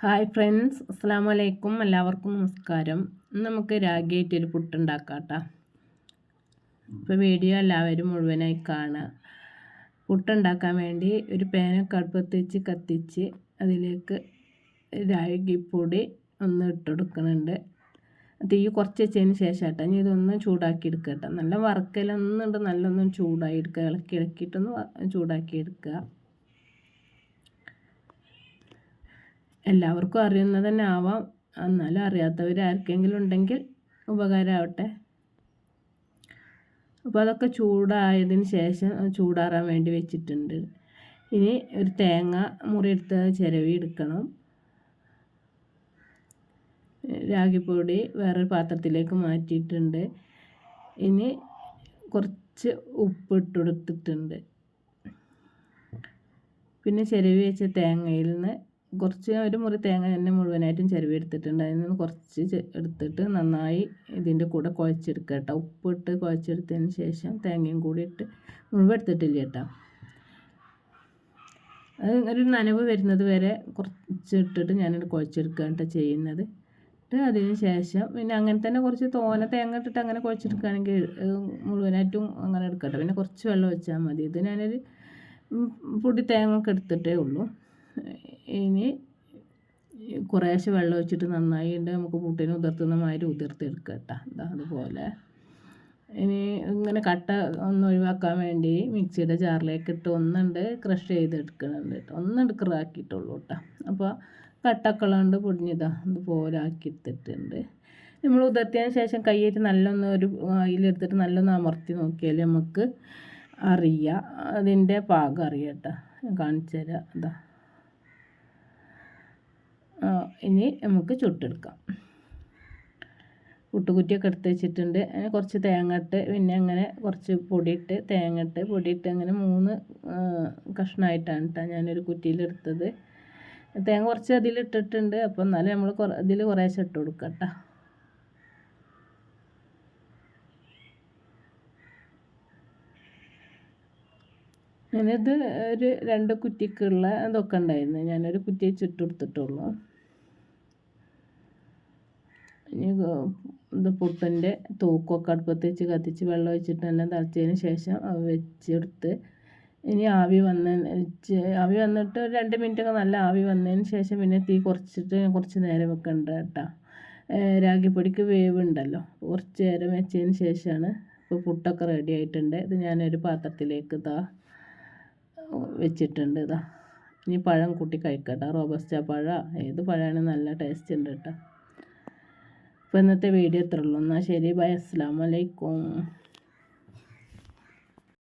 Hi friends അസ്സാം വലൈക്കും എല്ലാവർക്കും നമസ്കാരം. നമുക്ക് രാഗിയായിട്ടൊരു പുട്ടുണ്ടാക്കാം കേട്ടോ ഇപ്പോൾ വീഡിയോ എല്ലാവരും മുഴുവനായി കാണുക. പുട്ടുണ്ടാക്കാൻ വേണ്ടി ഒരു പേന അടുപ്പത്ത് വെച്ച് കത്തിച്ച് അതിലേക്ക് രാഗിപ്പൊടി ഒന്ന് ഇട്ടെടുക്കുന്നുണ്ട്. തീ കുറച്ച് വെച്ചതിന് ശേഷം കേട്ടോ ഇനി ഇതൊന്ന് ചൂടാക്കി എടുക്കുക കേട്ടോ നല്ല വറക്കലൊന്നുണ്ട്. നല്ലൊന്നും ചൂടായി എടുക്കുക. ഇളക്കി ഇളക്കിയിട്ടൊന്ന് ചൂടാക്കി എടുക്കുക എല്ലാവർക്കും അറിയുന്നത് തന്നെ ആവാം എന്നാലും അറിയാത്തവർ ആർക്കെങ്കിലും ഉണ്ടെങ്കിൽ ഉപകാരമാവട്ടെ. അപ്പോൾ അതൊക്കെ ചൂടായതിന് ശേഷം ചൂടാറാൻ വേണ്ടി വെച്ചിട്ടുണ്ട്. ഇനി ഒരു തേങ്ങ മുറിയെടുത്ത് ചിരവി എടുക്കണം. രാഗിപ്പൊടി വേറൊരു പാത്രത്തിലേക്ക് മാറ്റിയിട്ടുണ്ട്. ഇനി കുറച്ച് ഉപ്പ് ഇട്ടുകൊടുത്തിട്ടുണ്ട് പിന്നെ ചിരവി വെച്ച തേങ്ങയിൽ നിന്ന് കുറച്ച് ഒരു മുറി തേങ്ങ തന്നെ മുഴുവനായിട്ടും ചരുവെടുത്തിട്ടുണ്ട് അതിൽ നിന്ന് കുറച്ച് എടുത്തിട്ട് നന്നായി ഇതിന്റെ കൂടെ കുഴച്ചെടുക്കുക കേട്ടോ. ഉപ്പിട്ട് കുഴച്ചെടുത്തതിന് ശേഷം തേങ്ങയും കൂടി ഇട്ട് മുഴുവൻ എടുത്തിട്ടില്ല കേട്ടോ. അത് ഒരു നനവ് വരുന്നത് വരെ കുറച്ച് ഇട്ടിട്ട് ഞാനിത് കുഴച്ചെടുക്കുക കേട്ടോ ചെയ്യുന്നത്. അതിന് ശേഷം പിന്നെ അങ്ങനെ തന്നെ കുറച്ച് തോന തേങ്ങ ഇട്ടിട്ട് അങ്ങനെ കുഴച്ചെടുക്കുകയാണെങ്കിൽ മുഴുവനായിട്ടും അങ്ങനെ എടുക്കട്ടെ. പിന്നെ കുറച്ച് വെള്ളം ഒഴിച്ചാൽ മതി. ഇത് ഞാനൊരു പൊടി തേങ്ങ ഒക്കെ എടുത്തിട്ടേ ഉള്ളൂ. ഇനി കുറേശ്ശെ വെള്ളം വെച്ചിട്ട് നന്നായി ഉണ്ട് നമുക്ക് പുട്ടിന് ഉതിർത്തുന്ന മാതിരി ഉതിർത്തെടുക്കുക കേട്ടോ എന്താ അതുപോലെ. ഇനി ഇങ്ങനെ കട്ട ഒന്ന് ഒഴിവാക്കാൻ വേണ്ടി മിക്സിയുടെ ജാറിലേക്ക് ഇട്ട് ഒന്നുണ്ട് ക്രഷ് ചെയ്തെടുക്കുന്നുണ്ട് ഒന്നുണ്ട് ക്രാക്കിയിട്ടുള്ളൂ കേട്ടോ. അപ്പോൾ കട്ടക്കളുണ്ട് പൊടിഞ്ഞതാ അതുപോലെ ആക്കി എടുത്തിട്ടുണ്ട് നമ്മൾ ഉതിർത്തിയതിന് ശേഷം കയ്യേറ്റ് നല്ലൊന്ന് ഒരു അതിലെടുത്തിട്ട് നല്ലൊന്ന് അമർത്തി നോക്കിയാൽ നമുക്ക് അറിയാം. അതിന്റെ പാകം അറിയാം കേട്ടോ. കാണിച്ചു തരാം അതാ ഇനി നമുക്ക് ചുട്ടെടുക്കാം. പുട്ടുകുറ്റിയൊക്കെ എടുത്ത് വെച്ചിട്ടുണ്ട്. അങ്ങനെ കുറച്ച് തേങ്ങ ഇട്ട് പിന്നെ അങ്ങനെ കുറച്ച് പൊടിയിട്ട് തേങ്ങ ഇട്ട് പൊടിയിട്ട് അങ്ങനെ മൂന്ന് കഷ്ണമായിട്ടാണ് കേട്ടോ ഞാനൊരു കുറ്റിയിലെടുത്തത് തേങ്ങ കുറച്ച് അതിലിട്ടിട്ടുണ്ട്. അപ്പോൾ എന്നാലും നമ്മൾ ഇതിൽ കുറേശ്ശെ ഇട്ട് കൊടുക്കാം കേട്ടോ. ഞാനിത് ഒരു രണ്ട് കുറ്റിക്കുള്ള ഇതൊക്കെ ഉണ്ടായിരുന്നു. ഞാനൊരു കുറ്റി ചുട്ടെടുത്തിട്ടുള്ളൂ. ഇനി ഇത് പുട്ടിന്റെ തൂക്കൊക്കെ അടുപ്പത്ത് വെച്ച് കത്തിച്ച് വെള്ളം ഒഴിച്ചിട്ട് എല്ലാം തിളച്ചതിന് ശേഷം അത് വെച്ചെടുത്ത് ഇനി ആവി വന്ന ആവി വന്നിട്ട് ഒരു രണ്ട് മിനിറ്റൊക്കെ നല്ല ആവി വന്നതിന് ശേഷം പിന്നെ തീ കുറച്ചിട്ട് കുറച്ച് നേരം വെക്കണ്ട കേട്ടോ. രാഗിപ്പൊടിക്ക് വേവ് ഉണ്ടല്ലോ കുറച്ച് നേരം വെച്ചതിന് ശേഷമാണ് ഇപ്പോൾ പുട്ടൊക്കെ റെഡി ആയിട്ടുണ്ട്. ഇത് ഞാനൊരു പാത്രത്തിലേക്ക് ഇതാ വെച്ചിട്ടുണ്ട് ഇതാ. ഇനി പഴം കൂട്ടി കഴിക്കട്ടെ. റോബസ്റ്റ പഴം ഏത് പഴമാണ് നല്ല ടേസ്റ്റ് ഉണ്ട് കേട്ടോ. അപ്പോൾ ഇന്നത്തെ വീഡിയോ ഇത്രയുള്ളൂ എന്നാൽ ശരി ബൈ അസ്സാം വലൈക്കും